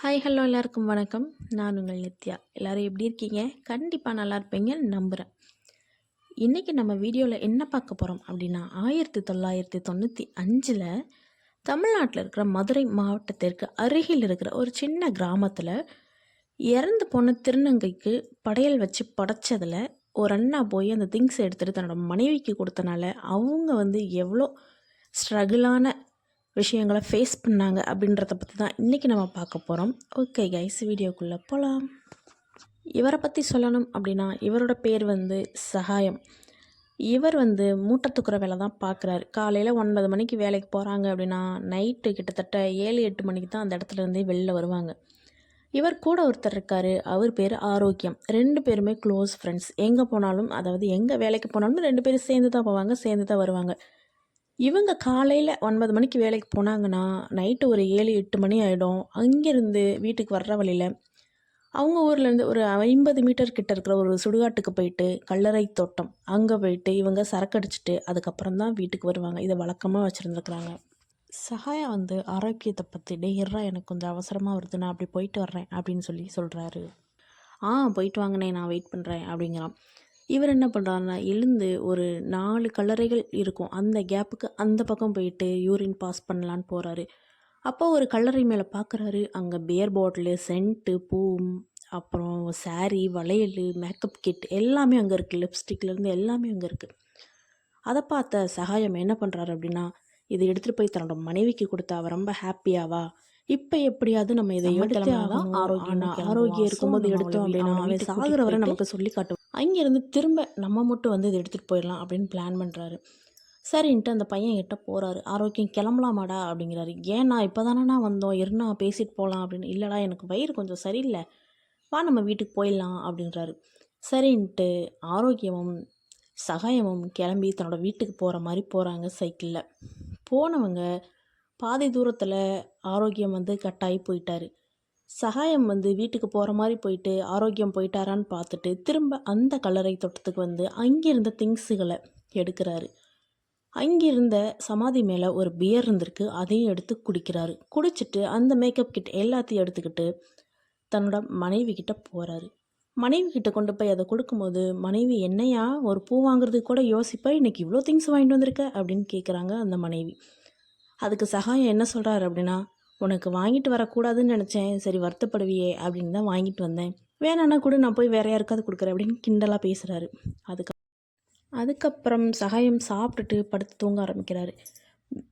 Hi hello எல்லாருக்கும் வணக்கம். நான் உங்கள் நித்யா. எல்லோரும் எப்படி இருக்கீங்க? கண்டிப்பாக நல்லா இருப்பீங்க நம்புகிறேன் இன்றைக்கி நம்ம வீடியோவில் என்ன பார்க்க போகிறோம் அப்படின்னா ஆயிரத்தி தொள்ளாயிரத்தி தொண்ணூற்றி அஞ்சில் தமிழ்நாட்டில் இருக்கிற மதுரை மாவட்டத்திற்கு அருகில் இருக்கிற ஒரு சின்ன கிராமத்தில் இறந்து போன திருநங்கைக்கு படையல் வச்சு படைச்சதில் ஒரு அண்ணா போய் அந்த திங்ஸ் எடுத்துகிட்டு தன்னோட மனைவிக்கு கொடுத்தனால அவங்க வந்து எவ்வளோ ஸ்ட்ரகிளான விஷயங்களை ஃபேஸ் பண்ணாங்க அப்படின்றத பற்றி தான் இன்றைக்கி நம்ம பார்க்க போகிறோம் ஓகே கைஸ் வீடியோக்குள்ளே போகலாம் இவரை பற்றி சொல்லணும் அப்படின்னா இவரோட பேர் வந்து சகாயம். இவர் வந்து மூட்டை தூக்குற வேலை தான் பார்க்குறாரு. காலையில் ஒன்பது மணிக்கு வேலைக்கு போகிறாங்க அப்படின்னா நைட்டு கிட்டத்தட்ட ஏழு எட்டு மணிக்கு தான் அந்த இடத்துலருந்தே வெளில வருவாங்க. இவர் கூட ஒருத்தர் இருக்கார். அவர் பேர் ஆரோக்கியம். ரெண்டு பேருமே க்ளோஸ் ஃப்ரெண்ட்ஸ் எங்கே போனாலும் அதாவது எங்கே வேலைக்கு போனாலும் ரெண்டு பேரும் சேர்ந்து தான் போவாங்க சேர்ந்து தான் வருவாங்க. இவங்க காலையில் ஒன்பது மணிக்கு வேலைக்கு போனாங்கன்னா நைட்டு ஒரு ஏழு எட்டு மணி ஆகிடும் அங்கேருந்து வீட்டுக்கு வர்ற வழியில் அவங்க ஊர்லேருந்து ஒரு ஐம்பது மீட்டர் கிட்ட இருக்கிற ஒரு சுடுகாட்டுக்கு போயிட்டு கல்லறை தோட்டம். அங்கே போயிட்டு இவங்க சரக்கடிச்சிட்டு அதுக்கப்புறம் தான் வீட்டுக்கு வருவாங்க. இதை வழக்கமாக வச்சுருந்துருக்குறாங்க. சகாயா வந்து ஆரோக்கியத்தை பற்றி டெய்யரா எனக்கு கொஞ்சம் அவசரமாக வருது. நான் அப்படி போயிட்டு வர்றேன். அப்படின்னு சொல்லி சொல்கிறாரு ஆ போயிட்டு வாங்கினேன் நான் வெயிட் பண்ணுறேன் அப்படிங்கிறான். இவர் என்ன பண்ணுறாருனா எழுந்து ஒரு நாலு கல்லறைகள் இருக்கும். அந்த கேப்புக்கு அந்த பக்கம் போயிட்டு யூரின் பாஸ் பண்ணலான்னு போகிறாரு அப்போ ஒரு கல்லறை மேலே பார்க்குறாரு அங்கே பியர் பாட்டிலு சென்ட்டு பூ அப்புறம் சாரீ வளையல் மேக்கப் கிட் எல்லாமே அங்கே இருக்குது லிப்ஸ்டிக்லேருந்து எல்லாமே அங்கே இருக்குது அதை பார்த்த சகாயம் என்ன பண்ணுறாரு அப்படின்னா இதை எடுத்துகிட்டு போய் தன்னோட மனைவிக்கு கொடுத்தா அவள் ரொம்ப ஹாப்பியாவா இப்போ எப்படியாவது நம்ம இதை எடுத்தே ஆரோக்கியம் ஆரோக்கியம் இருக்கும்போது எடுத்தோம் அப்படின்னா அவன் சாகுறவரை நமக்கு சொல்லி காட்டும் அங்கேருந்து திரும்ப நம்ம மட்டும் வந்து இதை எடுத்துகிட்டு போயிடலாம் அப்படின்னு பிளான் பண்ணுறாரு சரின்ட்டு அந்த பையன் கிட்ட போகிறாரு ஆரோக்கியம் கிளம்பலாமாடா? அப்படிங்கிறாரு. ஏன்னா இப்போ தானேண்ணா வந்தோம். இருந்தா பேசிட்டு போகலாம் அப்படின்னு. இல்லைடா எனக்கு வயிறு கொஞ்சம் சரியில்லை. வா நம்ம வீட்டுக்கு போயிடலாம். அப்படின்றாரு. சரின்ட்டு ஆரோக்கியமும் சகாயமும் கிளம்பி தன்னோட வீட்டுக்கு போகிற மாதிரி போகிறாங்க சைக்கிளில். போனவங்க பாதி தூரத்தில் ஆரோக்கியம் வந்து கட்டாயி போயிட்டார். சகாயம் வந்து வீட்டுக்கு போகிற மாதிரி போயிட்டு ஆரோக்கியம் போயிட்டாரான்னு பார்த்துட்டு திரும்ப அந்த கல்லறை தோட்டத்துக்கு வந்து அங்கிருந்த திங்ஸுகளை எடுக்கிறாரு. அங்கிருந்த சமாதி மேலே ஒரு பியர் இருந்திருக்கு அதையும் எடுத்து குடிக்கிறாரு. குடிச்சிட்டு அந்த மேக்கப் கிட் எல்லாத்தையும் எடுத்துக்கிட்டு தன்னோட மனைவி கிட்ட போகிறாரு மனைவி கிட்ட கொண்டு போய் அதை கொடுக்கும்போது மனைவி என்னையா? ஒரு பூ வாங்குறதுக்கு கூட யோசிப்பா? இன்னைக்கு இவ்வளோ திங்ஸ் வாங்கிட்டு வந்திருக்க? அப்படின்னு கேட்குறாங்க அந்த மனைவி. அதுக்கு சகாயம் என்ன சொல்கிறாரு அப்படின்னா உனக்கு வாங்கிட்டு வரக்கூடாதுன்னு நினச்சேன் சரி வருத்தப்படுவியே அப்படின்னு தான் வாங்கிட்டு வந்தேன். வேணான்னா கூட நான் போய் வேற யாருக்காவது கொடுக்குறேன் அப்படின்னு கிண்டலாக பேசுகிறாரு அதுக்கு அதுக்கப்புறம் சகாயம் சாப்பிட்டுட்டு படுத்து தூங்க ஆரம்பிக்கிறாரு.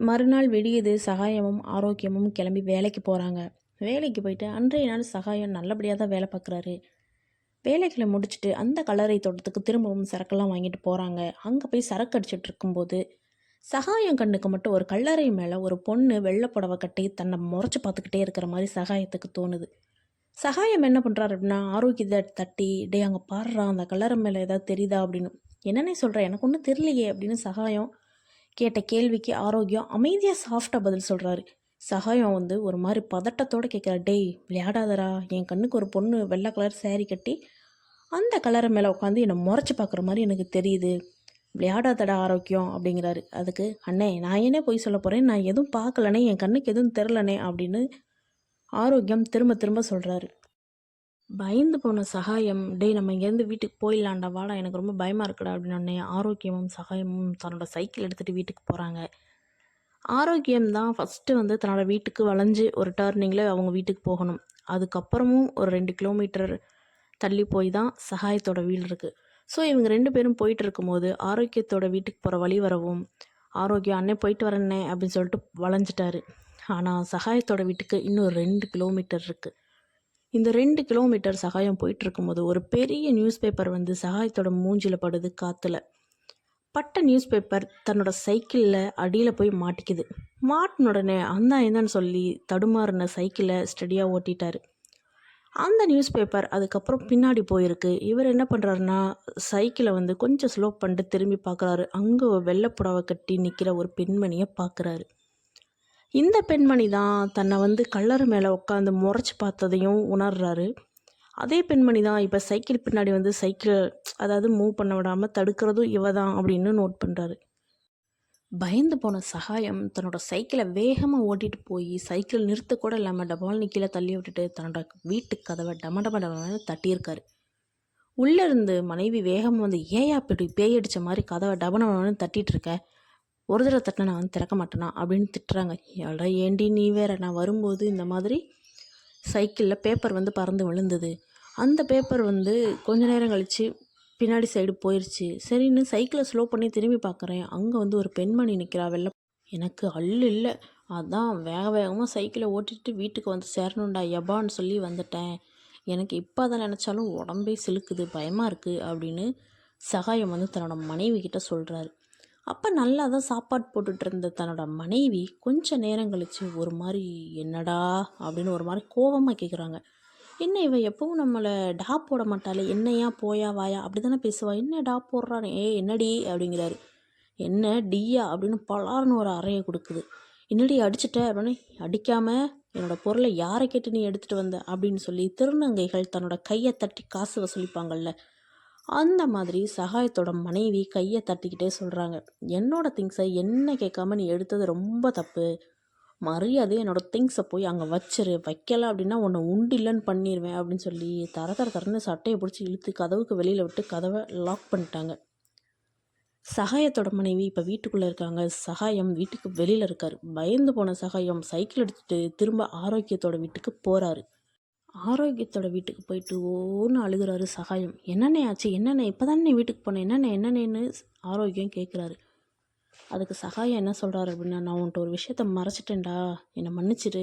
மறுநாள் விடியுது சகாயமும் ஆரோக்கியமும் கிளம்பி வேலைக்கு போகிறாங்க வேலைக்கு போயிட்டு அன்றைய நாள் சகாயம் நல்லபடியாக தான் வேலை பார்க்குறாரு வேலைகளை முடிச்சுட்டு அந்த கலரை தோட்டத்துக்கு திரும்பவும் சரக்கெல்லாம் வாங்கிட்டு போகிறாங்க அங்கே போய் சரக்கு அடிச்சிட்டு இருக்கும்போது சகாயம் கண்ணுக்கு மட்டும் ஒரு கல்லறை மேலே ஒரு பொண்ணு வெள்ளை புடவை கட்டி தன்னை முறைச்சி பார்த்துக்கிட்டே இருக்கிற மாதிரி சகாயத்துக்கு தோணுது. சகாயம் என்ன பண்ணுறாரு அப்படின்னா ஆரோக்கியத்தை தட்டி டே அங்கே பாடுறா அந்த கல்லறை மேலே ஏதாவது தெரியுதா? அப்படின்னு. என்னன்னே சொல்கிறேன் எனக்கு ஒன்றும் தெரியலையே அப்படின்னு சகாயம் கேட்ட கேள்விக்கு ஆரோக்கியம் அமைதியாக சாஃப்டாக பதில் சொல்கிறாரு சகாயம் வந்து ஒரு மாதிரி பதட்டத்தோடு கேட்குற டேய் விளையாடாதரா என் கண்ணுக்கு ஒரு பொண்ணு வெள்ளை கலர் சேரீ கட்டி அந்த கலரை மேலே உட்காந்து என்னை முறைச்சி பார்க்குற மாதிரி எனக்கு தெரியுது. விளையாடாதடா ஆரோக்கியம் அப்படிங்கிறாரு. அதுக்கு அண்ணே நான் என்ன போய் சொல்ல போகிறேன் நான் எதுவும் பார்க்கலனே என் கண்ணுக்கு எதுவும் தெரிலனே அப்படின்னு ஆரோக்கியம் திரும்ப திரும்ப சொல்கிறாரு பயந்து போன சகாயம் டேய் நம்ம இங்கேருந்து வீட்டுக்கு போயிடலாண்டா வாடா எனக்கு ரொம்ப பயமாக இருக்குடா அப்படின்னு ஆரோக்கியமும் சகாயமும் தன்னோட சைக்கிள் எடுத்துகிட்டு வீட்டுக்கு போகிறாங்க ஆரோக்கியம் தான் ஃபஸ்ட்டு வந்து தன்னோட வீட்டுக்கு வளைஞ்சு ஒரு டர்னிங்கில் அவங்க வீட்டுக்கு போகணும். அதுக்கப்புறமும் ஒரு ரெண்டு கிலோமீட்டர் தள்ளி போய் தான் சகாயத்தோட வீடு இருக்குது ஸோ இவங்க ரெண்டு பேரும் போயிட்டு இருக்கும்போது ஆரோக்கியத்தோட வீட்டுக்கு போகிற வழி வரவும் ஆரோக்கியம் அண்ணே போயிட்டு வரேன்னே அப்படின்னு சொல்லிட்டு வளைஞ்சிட்டாரு. ஆனால் சகாயத்தோட வீட்டுக்கு இன்னும் ரெண்டு கிலோமீட்டர் இருக்குது இந்த ரெண்டு கிலோமீட்டர் சகாயம் போயிட்டு இருக்கும்போது ஒரு பெரிய நியூஸ் பேப்பர் வந்து சகாயத்தோட மூஞ்சில் படுது காற்றுல பட்ட நியூஸ் பேப்பர் தன்னோட சைக்கிளில் அடியில் போய் மாட்டிக்குது. மாட்டின உடனே அந்த என்னன்னு சொல்லி தடுமாறின சைக்கிளை ஸ்டடியாக ஓட்டிட்டாரு. அந்த நியூஸ் பேப்பர் அதுக்கப்புறம் பின்னாடி போயிருக்கு. இவர் என்ன பண்ணுறாருன்னா சைக்கிளை வந்து கொஞ்சம் ஸ்லோ பண்ணிட்டு திரும்பி பார்க்குறாரு. அங்கே வெள்ளை புடவை கட்டி நிற்கிற ஒரு பெண்மணியை பார்க்குறாரு. இந்த பெண்மணி தான் தன்னை வந்து கல்லறை மேலே உட்காந்து முறைச்சி பார்த்ததையும் உணர்றாரு. அதே பெண்மணி தான் இப்போ சைக்கிள் பின்னாடி வந்து சைக்கிள் அதாவது மூவ் பண்ண விடாமல் தடுக்கிறதும் இவ தான் அப்படின்னு நோட் பண்ணுறாரு பயந்து போன சகாயம் தன்னோட சைக்கிளை வேகமாக ஓட்டிட்டு போய் சைக்கிள் நிறுத்தக்கூட இல்லாமல் டபால் கீழே தள்ளி விட்டுட்டு தன்னோட வீட்டு கதவை டம டம டமன்னு தட்டியிருக்காரு. உள்ளே இருந்து மனைவி வேகமாக வந்து ஏயா இப்படி பேய் அடித்த மாதிரி கதவை டபனவனு தட்டிட்டு இருக்க? ஒரு தடவை தட்டினா நான் வந்து திறக்க மாட்டேனா? அப்படின்னு திட்டுறாங்க. எடா ஏண்டி நீ வேற? நான் வரும்போது இந்த மாதிரி சைக்கிளில் பேப்பர் வந்து பறந்து விழுந்தது. அந்த பேப்பர் வந்து கொஞ்ச நேரம் கழித்து பின்னாடி சைடு போயிடுச்சு சரின்னு சைக்கிளை ஸ்லோ பண்ணி திரும்பி பார்க்குறேன். அங்கே வந்து ஒரு பெண்மணி நிற்கிறா வெள்ளை எனக்கு அல்லு இல்லை. அதான் வேக வேகமாக சைக்கிளை ஓட்டிட்டு வீட்டுக்கு வந்து சேரணும்டா எபான்னு சொல்லி வந்துட்டேன். எனக்கு இப்போ அதை நினச்சாலும் உடம்பே சிலுக்குது பயமாக இருக்குது அப்படின்னு சகாயம் வந்து தன்னோட மனைவி கிட்ட சொல்கிறாரு அப்போ நல்லா தான் சாப்பாடு போட்டுட்டு இருந்த தன்னோட மனைவி கொஞ்சம் நேரம் கழித்து ஒரு மாதிரி என்னடா? அப்படின்னு ஒரு மாதிரி கோபமாக கேட்குறாங்க என்ன இவன் எப்பவும் நம்மளை டா போட மாட்டாளே? என்னையா போயா வாயா? அப்படி தானே பேசுவா? என்ன டா போடுறானே? ஏ என்னடி? அப்படிங்கிறாரு. என்ன டியா? அப்படின்னு பலார்னு ஒரு அறையை கொடுக்குது. என்னடி அடிச்சிட்ட? அப்படின்னு அடிக்காமல் என்னோட பொருளை யாரை கேட்டு நீ எடுத்துகிட்டு வந்த? அப்படின்னு சொல்லி திருநங்கைகள் தன்னோட கையை தட்டி காசு வசூலிப்பாங்கல்ல. அந்த மாதிரி சகாயத்தோட மனைவி கையை தட்டிக்கிட்டே சொல்கிறாங்க என்னோட திங்ஸை என்ன கேட்காம நீ எடுத்தது ரொம்ப தப்பு. மரியாதை என்னோடய திங்ஸை போய் அங்கே வச்சிரு வைக்கல அப்படின்னா உன்னை உண்டில்லன்னு பண்ணிடுவேன் அப்படின்னு சொல்லி தர தர தரன்னு சட்டையை பிடிச்சி இழுத்து கதவுக்கு வெளியில் விட்டு கதவை லாக் பண்ணிட்டாங்க. சகாயத்தோட மனைவி இப்போ வீட்டுக்குள்ளே இருக்காங்க. சகாயம் வீட்டுக்கு வெளியில் இருக்கார். பயந்து போன சகாயம் சைக்கிள் எடுத்துகிட்டு திரும்ப ஆரோக்கியத்தோட வீட்டுக்கு போகிறாரு ஆரோக்கியத்தோட வீட்டுக்கு போயிட்டு ஓன்னு அழுகிறாரு சகாயம். என்னென்ன ஆச்சு? என்னென்ன? இப்போ தானே வீட்டுக்கு போனேன் என்னென்ன? என்னென்னு ஆரோக்கியம் கேட்குறாரு அதுக்கு சகாயம் என்ன சொல்கிறாரு அப்படின்னா நான் உன்ட்ட ஒரு விஷயத்த மறைச்சிட்டேன்டா. என்னை மன்னிச்சிடு.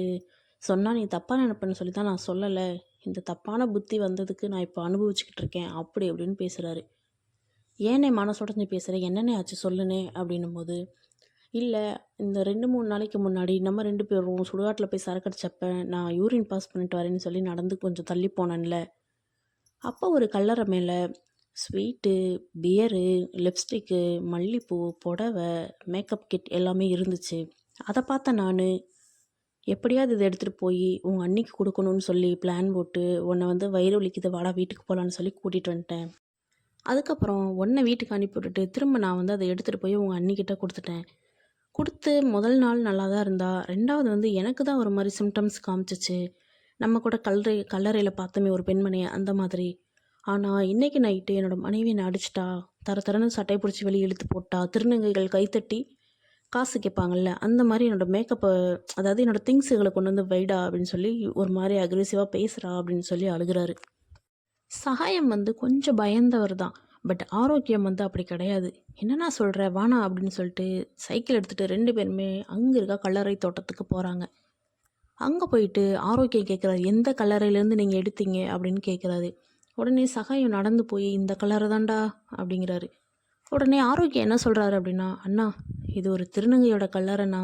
சொன்னால் நீ தப்பாக நினைப்பேன்னு சொல்லி தான் நான் சொல்லலை. இந்த தப்பான புத்தி வந்ததுக்கு நான் இப்போ அனுபவிச்சுக்கிட்டு இருக்கேன். அப்படி அப்படின்னு பேசுகிறாரு ஏனே மனசுடஞ்சு பேசுகிறேன் என்னென்ன ஆச்சு சொல்லுனே? அப்படின்னும் போது இல்லை இந்த ரெண்டு மூணு நாளைக்கு முன்னாடி நம்ம ரெண்டு பேரும் சுடுகாட்டில் போய் சரக்கடிச்சப்ப நான் யூரின் பாஸ் பண்ணிட்டு வரேன்னு சொல்லி நடந்து கொஞ்சம் தள்ளி போனேன்ல. அப்போ ஒரு கல்லறை மேலே ஸ்வீட்டு பியரு லிப்ஸ்டிக்கு மல்லிப்பூ புடவை மேக்கப் கிட் எல்லாமே இருந்துச்சு. அதை பார்த்த நான். எப்படியாவது இதை எடுத்துகிட்டு போய் உங்கள் அன்னிக்கு கொடுக்கணும்னு சொல்லி பிளான் போட்டு உன்னை வந்து வயிறு வலிக்குது வாடா வீட்டுக்கு போகலான்னு சொல்லி கூட்டிகிட்டு வந்துட்டேன். அதுக்கப்புறம் உன்னை வீட்டுக்கு அனுப்பி விட்டுட்டு திரும்ப நான் வந்து அதை எடுத்துகிட்டு போய் உங்கள் அன்னிக்கிட்ட கொடுத்துட்டேன். கொடுத்து முதல் நாள் நல்லா தான் இருந்தா ரெண்டாவது வந்து எனக்கு தான் ஒரு மாதிரி சிம்டம்ஸ் காமிச்சிச்சு. நம்ம கூட கல்லறை கல்லறையில் பார்த்தோமே ஒரு பெண்மணியை அந்த மாதிரி. ஆனால் இன்றைக்கி நைட்டு என்னோடய மனைவி என்னை அடிச்சிட்டா. தர தரன்னு சட்டை பிடிச்சி வெளியே இழுத்து போட்டா. திருநங்கைகள் கைத்தட்டி காசு கேட்பாங்கல்ல அந்த மாதிரி என்னோடய மேக்கப்பை அதாவது என்னோடய திங்ஸுகளை கொண்டு வந்து வைடா அப்படின்னு சொல்லி ஒரு மாதிரி அக்ரெசிவாக பேசுகிறா அப்படின்னு சொல்லி அழுகிறாரு. சகாயம் வந்து கொஞ்சம் பயந்தவர் தான் பட் ஆரோக்கியம் வந்து அப்படி கிடையாது. என்னண்ணா சொல்கிற வானா அப்படின்னு சொல்லிட்டு சைக்கிள் எடுத்துகிட்டு ரெண்டு பேருமே அங்கே இருக்க கல்லறை தோட்டத்துக்கு போகிறாங்க அங்கே போயிட்டு ஆரோக்கியம் கேட்குறாரு. எந்த கல்லறையிலேருந்து நீங்கள் எடுத்தீங்க? அப்படின்னு கேட்குறாரு. உடனே சகாயம் நடந்து போய் இந்த கலரை தான்டா அப்படிங்கிறாரு. உடனே ஆரோக்கியம் என்ன சொல்கிறாரு அப்படின்னா அண்ணா இது ஒரு திருநங்கையோட கல்லறைண்ணா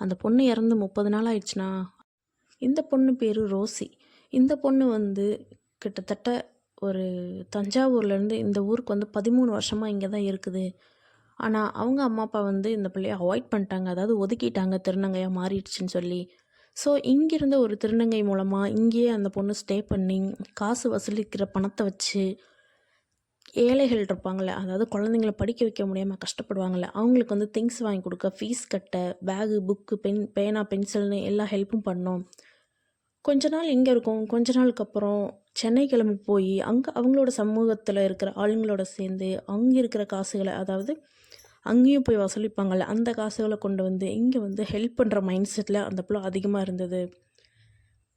அந்த பொண்ணு இறந்து முப்பது நாள் ஆயிடுச்சுண்ணா. இந்த பொண்ணு பேர் ரோசி. இந்த பொண்ணு வந்து கிட்டத்தட்ட ஒரு தஞ்சாவூர்லேருந்து இந்த ஊருக்கு வந்து பதிமூணு வருஷமாக இங்கே தான் இருக்குது. ஆனால் அவங்க அம்மா அப்பா வந்து இந்த பிள்ளைய அவாய்ட் பண்ணிட்டாங்க. அதாவது ஒதுக்கிட்டாங்க. திருநங்கையாக மாறிடுச்சுன்னு சொல்லி. ஸோ இங்கிருந்த ஒரு திருநங்கை மூலமாக இங்கேயே அந்த பொண்ணு ஸ்டே பண்ணி காசு வசூலிக்கிற பணத்தை வச்சு ஏழைகள் இருப்பாங்களே அதாவது குழந்தைங்கள படிக்க வைக்க முடியாமல் கஷ்டப்படுவாங்கள்ல அவங்களுக்கு வந்து திங்ஸ் வாங்கி கொடுக்க ஃபீஸ் கட்ட பேகு புக்கு பென் பேனா பென்சில்னு எல்லா ஹெல்ப்பும் பண்ணோம். கொஞ்ச நாள் இங்கே இருக்கும் கொஞ்ச நாளுக்கு அப்புறம் சென்னை கிளம்பி போய் அங்கே அவங்களோட சமூகத்தில் இருக்கிற ஆளுங்களோட சேர்ந்து அங்கே இருக்கிற காசுகளை அதாவது அங்கேயும் போய் வசூலிப்பாங்கள்ல அந்த காசுகளை கொண்டு வந்து இங்கே வந்து ஹெல்ப் பண்ணுற மைண்ட் செட்டில் அந்த பிள்ளை அதிகமாக இருந்தது.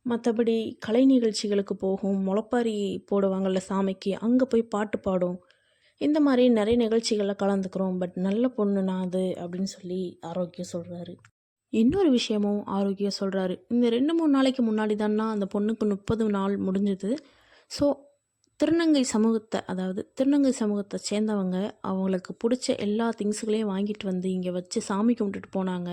மற்றபடி கலை நிகழ்ச்சிகளுக்கு போகும் முளப்பாரி போடுவாங்கள்ல சாமிக்கு அங்கே போய் பாட்டு பாடும். இந்த மாதிரி நிறைய நிகழ்ச்சிகளில் கலந்துக்கிறோம். பட் நல்ல பொண்ணு நான் அது அப்படின்னு சொல்லி ஆரோக்கியம் சொல்கிறாரு இன்னொரு விஷயமும் ஆரோக்கியம் சொல்கிறாரு இந்த ரெண்டு மூணு நாளைக்கு முன்னாடி தான்னா அந்த பொண்ணுக்கு முப்பது நாள் முடிஞ்சது. ஸோ திருநங்கை சமூகத்தை அதாவது திருநங்கை சமூகத்தை சேர்ந்தவங்க அவங்களுக்கு பிடிச்ச எல்லா திங்ஸுகளையும் வாங்கிட்டு வந்து இங்கே வச்சு சாமி கும்பிட்டுட்டு போனாங்க.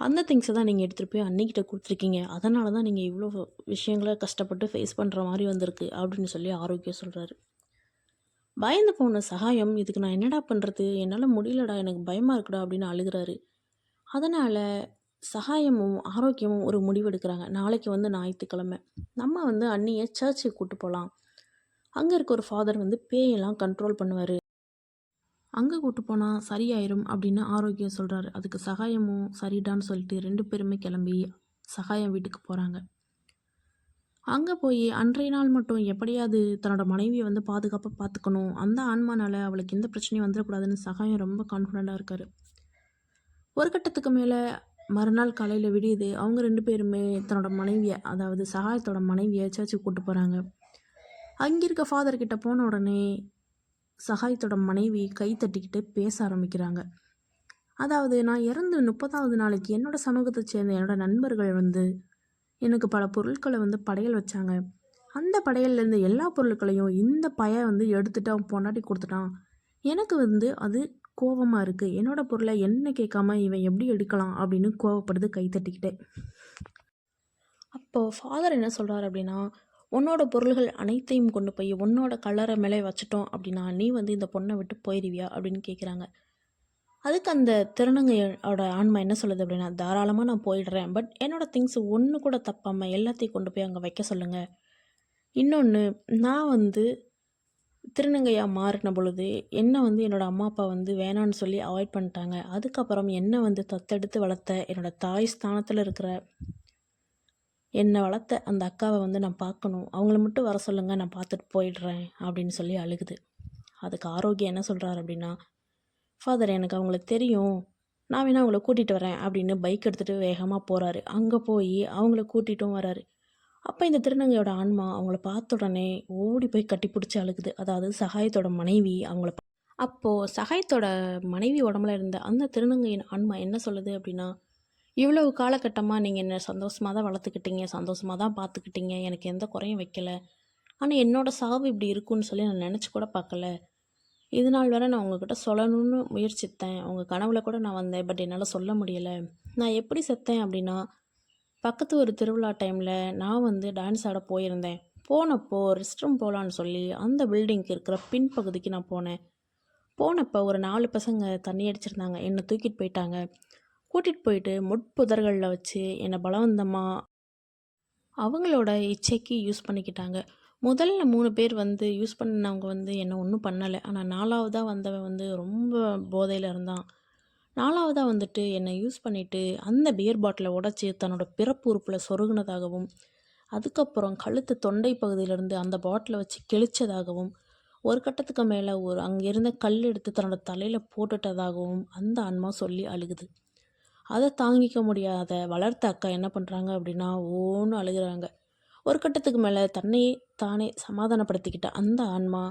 அந்த திங்ஸை தான் நீங்கள் எடுத்துகிட்டு போய் அன்னைக்கிட்ட கொடுத்துருக்கீங்க. அதனால தான் நீங்கள் இவ்வளோ விஷயங்களை கஷ்டப்பட்டு ஃபேஸ் பண்ணுற மாதிரி வந்திருக்கு அப்படின்னு சொல்லி ஆரோக்கியம் சொல்கிறாரு பயந்து போன சகாயம் இதுக்கு நான் என்னடா பண்ணுறது என்னால் முடியலடா எனக்கு பயமாக இருக்குடா அப்படின்னு அழுகிறாரு. அதனால் சகாயமும் ஆரோக்கியமும் ஒரு முடிவெடுக்கிறாங்க நாளைக்கு வந்து ஞாயிற்றுக்கிழமை. நம்ம வந்து அண்ணியை சர்ச்சுக்கு கூப்பிட்டு போகலாம் அங்கே இருக்க ஒரு ஃபாதர் வந்து பேயெல்லாம் கண்ட்ரோல் பண்ணுவார். அங்கே கூட்டு போனால் சரியாயிரும் அப்படின்னு ஆரோக்கியம் சொல்கிறாரு அதுக்கு சகாயமும் சரிடான்னு சொல்லிட்டு ரெண்டு பேருமே கிளம்பி சகாயம் வீட்டுக்கு போகிறாங்க அங்கே போய் அன்றைய நாள் மட்டும் எப்படியாவது தன்னோட மனைவியை வந்து பாதுகாப்பாக பார்த்துக்கணும் அந்த ஆன்மானால் அவளுக்கு எந்த பிரச்சனையும் வந்துடக்கூடாதுன்னு சகாயம் ரொம்ப கான்ஃபிடண்ட்டாக இருக்கார். ஒரு கட்டத்துக்கு மேலே மறுநாள் காலையில் விடியுது. அவங்க ரெண்டு பேருமே தன்னோட மனைவியை அதாவது சகாயத்தோட மனைவியை சர்ச்சுக்கு கூட்டு போகிறாங்க அங்கே இருக்க ஃபாதர் கிட்ட போன உடனே சகாயத்தோட மனைவி கை தட்டிக்கிட்டு பேச ஆரம்பிக்கிறாங்க. அதாவது நான் இறந்து முப்பதாவது நாளைக்கு என்னோட சமூகத்தை சேர்ந்த என்னோட நண்பர்கள் வந்து எனக்கு பல பொருட்களை வந்து படையல் வச்சாங்க. அந்த படையல்ல இருந்த எல்லா பொருட்களையும் இந்த பய வந்து எடுத்துட்டு அவன் பொண்டாட்டி கொடுத்துட்டான். எனக்கு வந்து அது கோவமாக இருக்குது என்னோட பொருளை என்ன கேட்காம இவன் எப்படி எடுக்கலாம் அப்படின்னு கோவப்படுது கை தட்டிக்கிட்டே. அப்போது ஃபாதர் என்ன சொல்கிறார் அப்படின்னா உன்னோட பொருள்கள் அனைத்தையும் கொண்டு போய் உன்னோட கலரை மேலே வச்சிட்டோம் அப்படின்னா நீ வந்து இந்த பொண்ணை விட்டு போயிடுவியா அப்படின்னு கேட்குறாங்க அதுக்கு அந்த திருநங்கையோட ஆன்மா என்ன சொல்லுது அப்படின்னா தாராளமாக நான் போயிடுறேன் பட் என்னோட திங்ஸ் ஒன்று கூட தப்பாமல் எல்லாத்தையும் கொண்டு போய் அங்கே வைக்க சொல்லுங்கள் இன்னொன்று நான் வந்து திருநங்கையாக மாறின பொழுது என்னை வந்து என்னோடய அம்மா அப்பா வந்து வேணான்னு சொல்லி அவாய்ட் பண்ணிட்டாங்க. அதுக்கப்புறம் என்னை வந்து தத்தெடுத்து வளர்த்த என்னோடய தாய் ஸ்தானத்தில் இருக்கிற என்னை வளர்த்த அந்த அக்காவை வந்து நான் பார்க்கணும். அவங்கள மட்டும் வர சொல்லுங்கள் நான் பார்த்துட்டு போயிடுறேன் அப்படின்னு சொல்லி அழுகுது. அதுக்கு ஆரோக்கியம் என்ன சொல்கிறாரு அப்படின்னா ஃபாதர் எனக்கு அவங்கள தெரியும். நான் வேணா அவங்கள கூட்டிகிட்டு வரேன் அப்படின்னு பைக் எடுத்துகிட்டு வேகமாக போகிறாரு அங்கே போய் அவங்கள கூட்டிகிட்டும் வராரு. அப்போ இந்த திருநங்கையோட ஆன்மா அவங்கள பார்த்த உடனே ஓடி போய் கட்டி பிடிச்சி அழுகுது. அதாவது சகாயத்தோட மனைவி அவங்கள அப்போது சகாயத்தோட மனைவி உடம்புல இருந்த அந்த திருநங்கையின் ஆன்மா என்ன சொல்லுது அப்படின்னா இவ்வளவு காலகட்டமாக நீங்கள் என்ன சந்தோஷமாக தான் வளர்த்துக்கிட்டீங்க சந்தோஷமாக தான் பார்த்துக்கிட்டீங்க எனக்கு எந்த குறையும் வைக்கல. ஆனால் என்னோடய சாவு இப்படி இருக்குன்னு சொல்லி நான் நினச்சி கூட பார்க்கல. இது நாள் வரை நான் உங்ககிட்ட சொல்லணும்னு முயற்சித்தேன். உங்கள் கனவுல கூட நான் வந்தேன். பட் என்னால் சொல்ல முடியலை. நான் எப்படி செத்தேன் அப்படின்னா பக்கத்து ஒரு திருவிழா டைமில் நான் வந்து டான்ஸ் ஆட போயிருந்தேன். போனப்போ ரெஸ்ட் ரூம் போகலான்னு சொல்லி அந்த பில்டிங்க்கு இருக்கிற பின்பகுதிக்கு நான் போனேன். போனப்போ ஒரு நாலு பசங்க தண்ணி அடிச்சிருந்தாங்க. என்னை தூக்கிட்டு போயிட்டாங்க. கூட்டிகிட்டு போயிட்டு முட்புதர்களில் வச்சு என்னை பலவந்தமாக அவங்களோட இச்சைக்கு யூஸ் பண்ணிக்கிட்டாங்க. முதல்ல மூணு பேர் வந்து யூஸ் பண்ணவங்க வந்து என்னை ஒன்றும் பண்ணலை. ஆனால் நாலாவதாக வந்தவன் வந்து ரொம்ப போதையில் இருந்தான். நாலாவதாக வந்துட்டு என்னை யூஸ் பண்ணிவிட்டு அந்த பியர் பாட்டிலை உடச்சி தன்னோட பிறப்பு உறுப்பில் சொருகுனதாகவும் அதுக்கப்புறம் கழுத்து தொண்டை பகுதியிலேருந்து அந்த பாட்டிலை வச்சு கிழிச்சதாகவும் ஒரு கட்டத்துக்கு மேலே ஒரு அங்கே இருந்த கல் எடுத்து தன்னோட தலையில் போட்டுட்டதாகவும் அந்த ஆன்மா சொல்லி அழுகுது. அதை தாங்கிக்க முடியாத வளர்த்த அக்கா என்ன பண்ணுறாங்க அப்படின்னா ஓன்னு அழுகிறாங்க. ஒரு கட்டத்துக்கு மேலே தன்னையே தானே சமாதானப்படுத்திக்கிட்ட அந்த ஆன்மா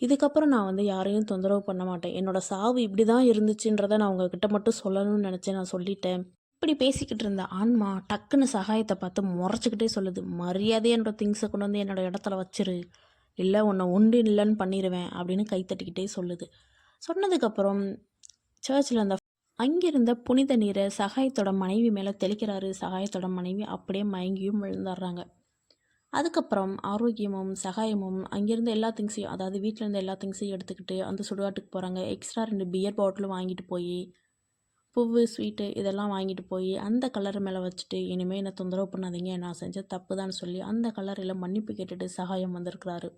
இதுக்கப்புறம் நான் வந்து யாரையும் தொந்தரவு பண்ண மாட்டேன். என்னோட சாவு இப்படி தான் இருந்துச்சுன்றதை நான் உங்ககிட்ட மட்டும் சொல்லணும்னு நினச்சேன் நான் சொல்லிட்டேன். இப்படி பேசிக்கிட்டு இருந்த ஆன்மா டக்குன்னு சகாயத்தை பார்த்து முறைச்சிக்கிட்டே சொல்லுது. மரியாதையாக என்னோட திங்ஸை கொண்டு வந்து என்னோட இடத்துல வச்சிரு. இல்லை உன்னை உண்டு இல்லைன்னு பண்ணிடுவேன் அப்படின்னு கை தட்டிக்கிட்டே சொல்லுது. சொன்னதுக்கப்புறம் சர்ச்சில் அந்த அங்கிருந்த புனித நீரை சகாயத்தோட மனைவி மேலே தெளிக்கிறாரு. சகாயத்தோட மனைவி அப்படியே மயங்கியும் விழுந்துடுறாங்க அதுக்கப்புறம் ஆரோக்கியமும் சகாயமும் அங்கேருந்து எல்லா திங்ஸையும் அதாவது வீட்டில் இருந்த எல்லா திங்ஸையும் எடுத்துக்கிட்டு அந்த சுடுகாட்டுக்கு போகிறாங்க எக்ஸ்ட்ரா ரெண்டு பியர் பாட்டிலும் வாங்கிட்டு போய் பூவு ஸ்வீட்டு இதெல்லாம் வாங்கிட்டு போய் அந்த கலர் மேலே வச்சுட்டு இனிமேல் என்னை தொந்தரவு பண்ணாதீங்க நான் செஞ்ச தப்பு தான் சொல்லி அந்த கலரில் மன்னிப்பு கேட்டுட்டு சகாயம் வந்திருக்கிறாரு.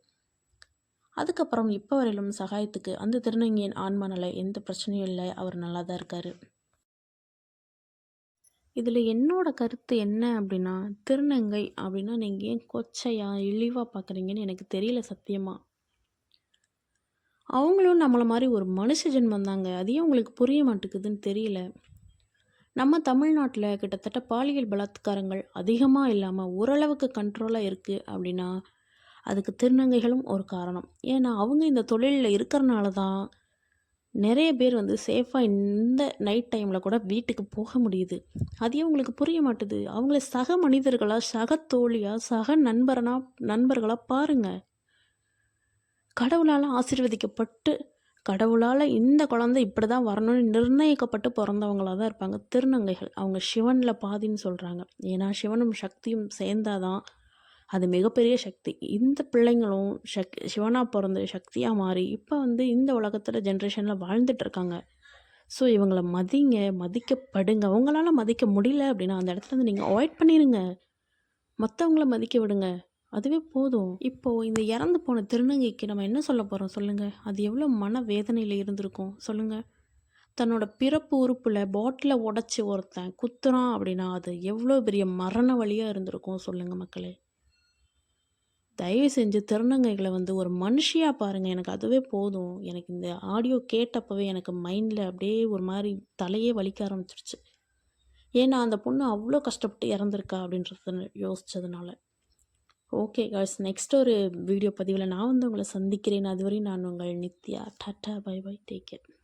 அதுக்கப்புறம் இப்போ வரையிலும் சகாயத்துக்கு அந்த திருநங்கையின் ஆன்மனல எந்த பிரச்சனையும் இல்லை. அவர் நல்லா தான் இருக்கார். இதில் என்னோட கருத்து என்ன அப்படின்னா திருநங்கை அப்படின்னா நீங்கள் ஏன் கொச்சையாக இழிவாக பார்க்குறீங்கன்னு எனக்கு தெரியல சத்தியமாக அவங்களும் நம்மளை மாதிரி ஒரு மனுஷ ஜென்மம் தாங்க. அதையும் அவங்களுக்கு உங்களுக்கு புரிய மாட்டேங்குதுன்னு தெரியல. நம்ம தமிழ்நாட்டில் கிட்டத்தட்ட பாலியல் பலாத்காரங்கள் அதிகமாக இல்லாமல் ஓரளவுக்கு கண்ட்ரோலாக இருக்குது அப்படின்னா அதுக்கு திருநங்கைகளும் ஒரு காரணம். ஏன்னா அவங்க இந்த தொழிலில் இருக்கிறனால தான் நிறைய பேர் வந்து சேஃபாக இந்த நைட் டைமில் கூட வீட்டுக்கு போக முடியுது. அதே அவங்களுக்கு புரிய மாட்டுது. அவங்கள சக மனிதர்களாக சக தோழியாக சக நண்பரனா நண்பர்களாக பாருங்கள் கடவுளால் ஆசீர்வதிக்கப்பட்டு கடவுளால் இந்த குழந்தை இப்படி தான் வரணும்னு நிர்ணயிக்கப்பட்டு பிறந்தவங்களாக தான் இருப்பாங்க திருநங்கைகள். அவங்க சிவனில் பாதின்னு சொல்கிறாங்க ஏன்னா சிவனும் சக்தியும் சேர்ந்தாதான் அது மிகப்பெரிய சக்தி. இந்த பிள்ளைங்களும் சக் சிவனாக பிறந்து சக்தியாக மாறி இப்போ வந்து இந்த உலகத்தில் ஜென்ரேஷனில் வாழ்ந்துட்டு இருக்காங்க. ஸோ இவங்களை மதிங்க மதிக்கப்படுங்க. உங்களால் மதிக்க முடியல அப்படின்னா அந்த இடத்துல வந்து நீங்கள் அவாய்ட் பண்ணிடுங்க மற்றவங்கள மதிக்க விடுங்க. அதுவே போதும். இப்போது இந்த இறந்து போன திருநங்கைக்கு நம்ம என்ன சொல்ல போகிறோம் சொல்லுங்கள் அது எவ்வளோ மன வேதனையில் இருந்திருக்கும் சொல்லுங்கள் தன்னோட பிறப்பு உறுப்பில் பாட்டிலை உடச்சி ஒருத்தன் குத்துறான் அப்படின்னா அது எவ்வளோ பெரிய மரண வழியாக இருந்திருக்கும் சொல்லுங்கள் மக்களே. தயவு செஞ்சு திருநங்கைகளை வந்து ஒரு மனுஷியாக பாருங்கள் எனக்கு அதுவே போதும். எனக்கு இந்த ஆடியோ கேட்டப்பவே எனக்கு மைண்டில் அப்படியே ஒரு மாதிரி தலையே வலிக்க ஆரம்பிச்சிருச்சு. ஏன்னா அந்த பொண்ணு அவ்வளோ கஷ்டப்பட்டு இறந்துருக்கா அப்படின்றத யோசித்ததுனால ஓகே காய்ஸ் நெக்ஸ்ட் ஒரு வீடியோ பதிவில் நான் வந்து உங்களை சந்திக்கிறேன். அதுவரையும் நான் உங்கள் Nithya. Tata bye bye take care